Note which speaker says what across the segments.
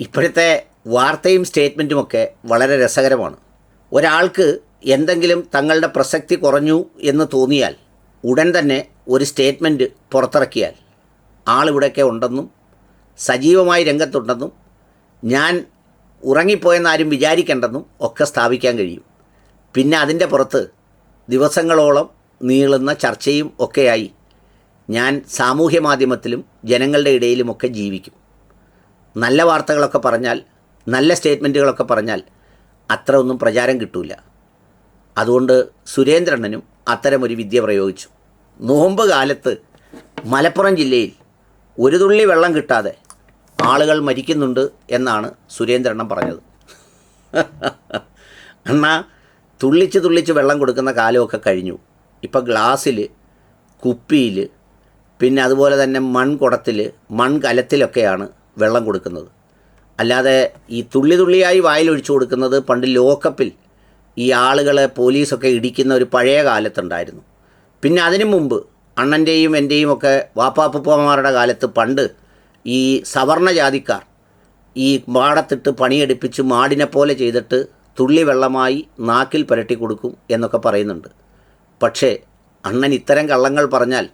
Speaker 1: ഇപ്പോഴത്തെ വാർത്തയും സ്റ്റേറ്റ്മെന്റുമൊക്കെ വളരെ രസകരമാണ്. ഒരാൾക്ക് എന്തെങ്കിലും തങ്ങളുടെ പ്രസക്തി കുറഞ്ഞു എന്ന് തോന്നിയാൽ ഉടൻ തന്നെ ഒരു സ്റ്റേറ്റ്മെന്റ് പുറത്തിറക്കിയാൽ ആളിവിടെയൊക്കെ ഉണ്ടെന്നും സജീവമായി രംഗത്തുണ്ടെന്നും ഞാൻ ഉറങ്ങിപ്പോയെന്ന് ആരും വിചാരിക്കേണ്ടെന്നും ഒക്കെ സ്ഥാപിക്കാൻ കഴിയും. പിന്നെ അതിന്റെ പുറത്ത് ദിവസങ്ങളോളം നീളുന്ന ചർച്ചയും ഒക്കെയായി ഞാൻ സാമൂഹ്യ മാധ്യമത്തിലും ജനങ്ങളുടെ ഇടയിലുമൊക്കെ ജീവിക്കും. നല്ല വാർത്തകളൊക്കെ പറഞ്ഞാൽ നല്ല സ്റ്റേറ്റ്മെന്റുകളൊക്കെ പറഞ്ഞാൽ അത്ര ഒന്നും പ്രചാരം കിട്ടൂല. അതുകൊണ്ട് സുരേന്ദ്രണ്ണനും അത്തരമൊരു വിദ്യ പ്രയോഗിച്ചു. നോമ്പ് കാലത്ത് മലപ്പുറം ജില്ലയിൽ ഒരു തുള്ളി വെള്ളം കിട്ടാതെ ആളുകൾ മരിക്കുന്നുണ്ട് എന്നാണ് സുരേന്ദ്രണ്ണൻ പറഞ്ഞത്. അണ്ണാ തുള്ളിച്ച് തുള്ളിച്ച് വെള്ളം കൊടുക്കുന്ന കാലമൊക്കെ കഴിഞ്ഞു. ഇപ്പം ഗ്ലാസ്സിൽ കുപ്പിയിൽ പിന്നെ അതുപോലെ തന്നെ മൺകുടത്തിൽ മൺകലത്തിലൊക്കെയാണ് വെള്ളം കൊടുക്കുന്നത്. അല്ലാതെ ഈ തുള്ളി തുള്ളിയായി വായിലൊഴിച്ചു കൊടുക്കുന്നത് പണ്ട് ലോക്കപ്പിൽ ഈ ആളുകളെ പോലീസൊക്കെ ഇടിക്കുന്ന ഒരു പഴയ കാലത്തുണ്ടായിരുന്നു. പിന്നെ അതിനു മുമ്പ് അണ്ണന്റെയും എന്റെയും ഒക്കെ വാപ്പാപ്പുപ്പമാരുടെ കാലത്ത് പണ്ട് ഈ സവർണ ജാതിക്കാർ ഈ മാടത്തിട്ട് പണിയെടുപ്പിച്ച് മാടിനെ പോലെ ചെയ്തിട്ട് തുള്ളി വെള്ളമായി നാക്കിൽ പുരട്ടി കൊടുക്കും എന്നൊക്കെ പറയുന്നുണ്ട്. പക്ഷേ അണ്ണൻ ഇത്തരം കള്ളങ്ങൾ പറഞ്ഞാൽ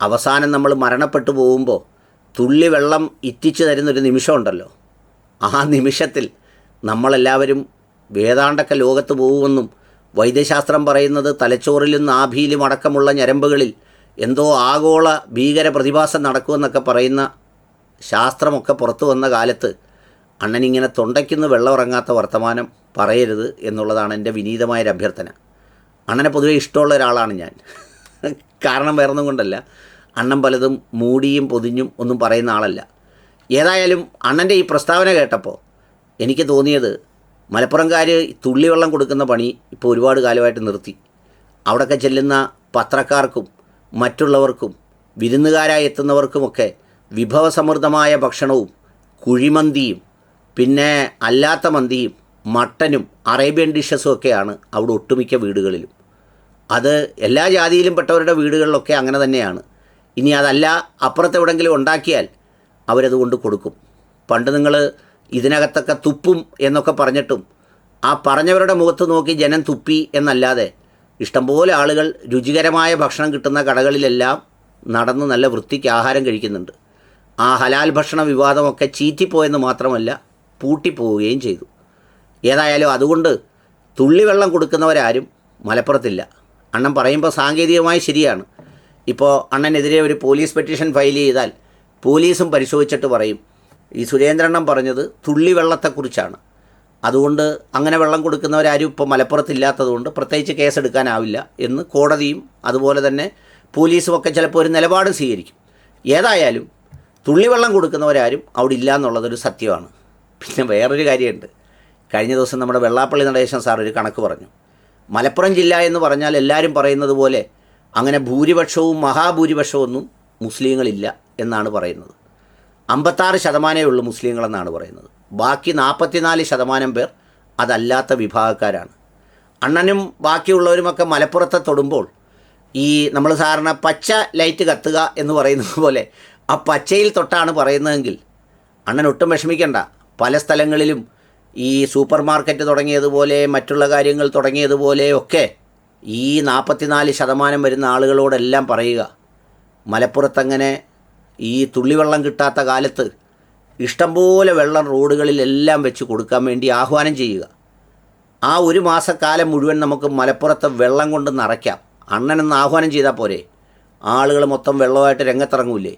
Speaker 1: അവസാനം നമ്മൾ മരണപ്പെട്ടു പോകുമ്പോൾ തുള്ളി വെള്ളം ഇറ്റിച്ചു തരുന്നൊരു നിമിഷമുണ്ടല്ലോ. ആ നിമിഷത്തിൽ നമ്മളെല്ലാവരും വേദാണ്ടൊക്കെ ലോകത്ത് പോകുമെന്നും വൈദ്യശാസ്ത്രം പറയുന്നത് തലച്ചോറിലും നാഭിയിലും അടക്കമുള്ള ഞരമ്പുകളിൽ എന്തോ ആഗോള ഭീകര പ്രതിഭാസം നടക്കുമെന്നൊക്കെ പറയുന്ന ശാസ്ത്രമൊക്കെ പുറത്തു വന്ന കാലത്ത് അണ്ണനിങ്ങനെ തൊണ്ടയ്ക്കുന്ന് വെള്ളമിറങ്ങാത്ത വർത്തമാനം പറയരുത് എന്നുള്ളതാണ് എന്റെ വിനീതമായൊരു അഭ്യർത്ഥന അണ്ണനെ പൊതുവെ ഇഷ്ടമുള്ള ഒരാളാണ് ഞാൻ. കാരണം വേറൊന്നും കൊണ്ടല്ല. അണ്ണൻ പലതും മൂടിയും പൊതിഞ്ഞും ഒന്നും പറയുന്ന ആളല്ല. ഏതായാലും അണ്ണന്റെ ഈ പ്രസ്താവന കേട്ടപ്പോൾ എനിക്ക് തോന്നിയത് മലപ്പുറംകാർ തുള്ളിവെള്ളം കൊടുക്കുന്ന പണി ഇപ്പോൾ ഒരുപാട് കാലമായിട്ട് നിർത്തി. അവിടെയൊക്കെ ചെല്ലുന്ന പത്രക്കാർക്കും മറ്റുള്ളവർക്കും വിരുന്നുകാരായി എത്തുന്നവർക്കുമൊക്കെ വിഭവസമൃദ്ധമായ ഭക്ഷണവും കുഴിമന്തിയും പിന്നെ അല്ലാത്ത മന്തിയും മട്ടനും അറേബ്യൻ ഡിഷസും ഒക്കെയാണ് അവിടെ ഒട്ടുമിക്ക വീടുകളിലും. അത് എല്ലാ ജാതിയിലും പെട്ടവരുടെ വീടുകളിലൊക്കെ അങ്ങനെ തന്നെയാണ്. ഇനി അതല്ല അപ്പുറത്തെവിടെങ്കിലും ഉണ്ടാക്കിയാൽ അവരത് കൊണ്ട് കൊടുക്കും. പണ്ട് നിങ്ങൾ ഇതിനകത്തൊക്കെ തുപ്പും എന്നൊക്കെ പറഞ്ഞിട്ടും ആ പറഞ്ഞവരുടെ മുഖത്ത് നോക്കി ജനം തുപ്പി എന്നല്ലാതെ ഇഷ്ടംപോലെ ആളുകൾ രുചികരമായ ഭക്ഷണം കിട്ടുന്ന കടകളിലെല്ലാം നടന്ന് നല്ല വൃത്തിക്ക് ആഹാരം കഴിക്കുന്നുണ്ട്. ആ ഹലാൽ ഭക്ഷണ വിവാദമൊക്കെ ചീറ്റിപ്പോയെന്ന് മാത്രമല്ല പൂട്ടിപ്പോവുകയും ചെയ്തു. ഏതായാലും അതുകൊണ്ട് തുള്ളിവെള്ളം കൊടുക്കുന്നവരാരും മലപ്പുറത്തില്ല. അണ്ണം പറയുമ്പോൾ സാങ്കേതികമായി ശരിയാണ്. ഇപ്പോൾ അണ്ണനെതിരെ ഒരു പോലീസ് പെറ്റീഷൻ ഫയൽ ചെയ്താൽ പോലീസും പരിശോധിച്ചിട്ട് പറയും. ഈ സുരേന്ദ്രണ്ണം പറഞ്ഞത് തുള്ളി വെള്ളത്തെക്കുറിച്ചാണ്. അതുകൊണ്ട് അങ്ങനെ വെള്ളം കൊടുക്കുന്നവരാരും ഇപ്പോൾ മലപ്പുറത്തില്ലാത്തതുകൊണ്ട് പ്രത്യേകിച്ച് കേസെടുക്കാനാവില്ല എന്ന് കോടതിയും അതുപോലെ തന്നെ പോലീസും ഒക്കെ ചിലപ്പോൾ ഒരു നിലപാട് സ്വീകരിക്കും. ഏതായാലും തുള്ളിവെള്ളം കൊടുക്കുന്നവരാരും അവിടെ ഇല്ല എന്നുള്ളതൊരു സത്യമാണ്. പിന്നെ വേറൊരു കാര്യമുണ്ട്. കഴിഞ്ഞ ദിവസം നമ്മുടെ വെള്ളാപ്പള്ളി നടേശൻ സാർ ഒരു കണക്ക് പറഞ്ഞു. മലപ്പുറം ജില്ല എന്ന് പറഞ്ഞാൽ എല്ലാവരും പറയുന്നത് പോലെ അങ്ങനെ ഭൂരിപക്ഷവും മഹാഭൂരിപക്ഷവും ഒന്നും മുസ്ലിങ്ങളില്ല എന്നാണ് പറയുന്നത്. അമ്പത്താറ് ശതമാനമേ ഉള്ളൂ മുസ്ലിങ്ങളെന്നാണ് പറയുന്നത്. ബാക്കി നാൽപ്പത്തിനാല് ശതമാനം പേർ അതല്ലാത്ത വിഭാഗക്കാരാണ്. അണ്ണനും ബാക്കിയുള്ളവരുമൊക്കെ മലപ്പുറത്തെ തൊടുമ്പോൾ ഈ നമ്മൾ സാധാരണ പച്ച ലൈറ്റ് കത്തുക എന്ന് പറയുന്നത് പോലെ ആ പച്ചയിൽ തൊട്ടാണ് പറയുന്നതെങ്കിൽ അണ്ണൻ ഒട്ടും വിഷമിക്കണ്ട. പല സ്ഥലങ്ങളിലും ഈ സൂപ്പർ മാർക്കറ്റ് തുടങ്ങിയതുപോലെ മറ്റുള്ള കാര്യങ്ങൾ തുടങ്ങിയതുപോലെ ഒക്കെ ഈ നാൽപ്പത്തിനാല് ശതമാനം വരുന്ന ആളുകളോടെല്ലാം പറയുക മലപ്പുറത്തങ്ങനെ ഈ തുള്ളിവെള്ളം കിട്ടാത്ത കാലത്ത് ഇഷ്ടംപോലെ വെള്ളം റോഡുകളിലെല്ലാം വെച്ച് കൊടുക്കാൻ വേണ്ടി ആഹ്വാനം ചെയ്യുക. ആ ഒരു മാസക്കാലം മുഴുവൻ നമുക്ക് മലപ്പുറത്തെ വെള്ളം കൊണ്ട് നിറയ്ക്കാം. അണ്ണനെന്ന് ആഹ്വാനം ചെയ്താൽ പോരെ. ആളുകൾ മൊത്തം വെള്ളമായിട്ട് രംഗത്തിറങ്ങൂലേ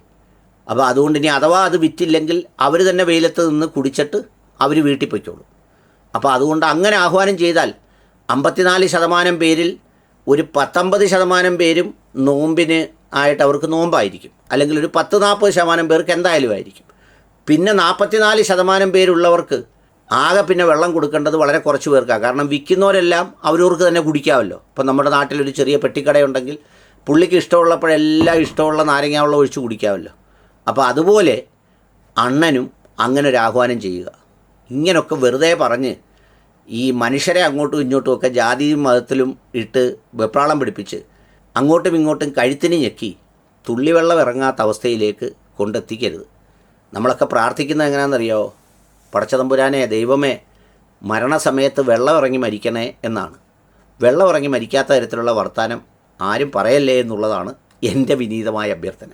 Speaker 1: അപ്പോൾ അതുകൊണ്ട് ഇനി അഥവാ അത് വിറ്റില്ലെങ്കിൽ അവർ തന്നെ വെയിലത്ത് നിന്ന് കുടിച്ചിട്ട് അവർ വീട്ടിൽ പൊയ്ക്കോളും. അപ്പോൾ അതുകൊണ്ട് അങ്ങനെ ആഹ്വാനം ചെയ്താൽ അമ്പത്തിനാല് ശതമാനം പേരിൽ ഒരു പത്തൊമ്പത് ശതമാനം പേരും നോമ്പിന് ആയിട്ട് അവർക്ക് നോമ്പായിരിക്കും. അല്ലെങ്കിൽ ഒരു പത്ത് നാൽപ്പത് ശതമാനം പേർക്ക് എന്തായാലും ആയിരിക്കും. പിന്നെ നാൽപ്പത്തിനാല് ശതമാനം പേരുള്ളവർക്ക് ആകെ പിന്നെ വെള്ളം കൊടുക്കേണ്ടത് വളരെ കുറച്ച് പേർക്കാണ് കാരണം വിൽക്കുന്നവരെല്ലാം അവരവർക്ക് തന്നെ കുടിക്കാമല്ലോ ഇപ്പം നമ്മുടെ നാട്ടിലൊരു ചെറിയ പെട്ടിക്കടയുണ്ടെങ്കിൽ പുള്ളിക്ക് ഇഷ്ടമുള്ളപ്പോഴെല്ലാം ഇഷ്ടമുള്ള നാരങ്ങ വെള്ളം ഒഴിച്ച് കുടിക്കാമല്ലോ അപ്പോൾ അതുപോലെ അണ്ണനും അങ്ങനെ ഒരു ആഹ്വാനം ചെയ്യുക. ഇങ്ങനൊക്കെ വെറുതെ പറഞ്ഞ് ഈ മനുഷ്യരെ അങ്ങോട്ടും ഇങ്ങോട്ടും ഒക്കെ ജാതിയും മതത്തിലും ഇട്ട് വെപ്രാളം പിടിപ്പിച്ച് അങ്ങോട്ടും ഇങ്ങോട്ടും കഴുത്തിന് ഞെക്കി തുള്ളിവെള്ളം ഇറങ്ങാത്ത അവസ്ഥയിലേക്ക് കൊണ്ടെത്തിക്കരുത്. നമ്മളൊക്കെ പ്രാർത്ഥിക്കുന്നത് എങ്ങനെയാണെന്നറിയാമോ പടച്ചതമ്പുരാനെ ദൈവമേ മരണസമയത്ത് വെള്ളം ഇറങ്ങി മരിക്കണേ എന്നാണ്. വെള്ളം ഇറങ്ങി മരിക്കാത്ത തരത്തിലുള്ള വർത്തമാനം ആരും പറയല്ലേ എന്നുള്ളതാണ് എന്റെ വിനീതമായ അഭ്യർത്ഥന.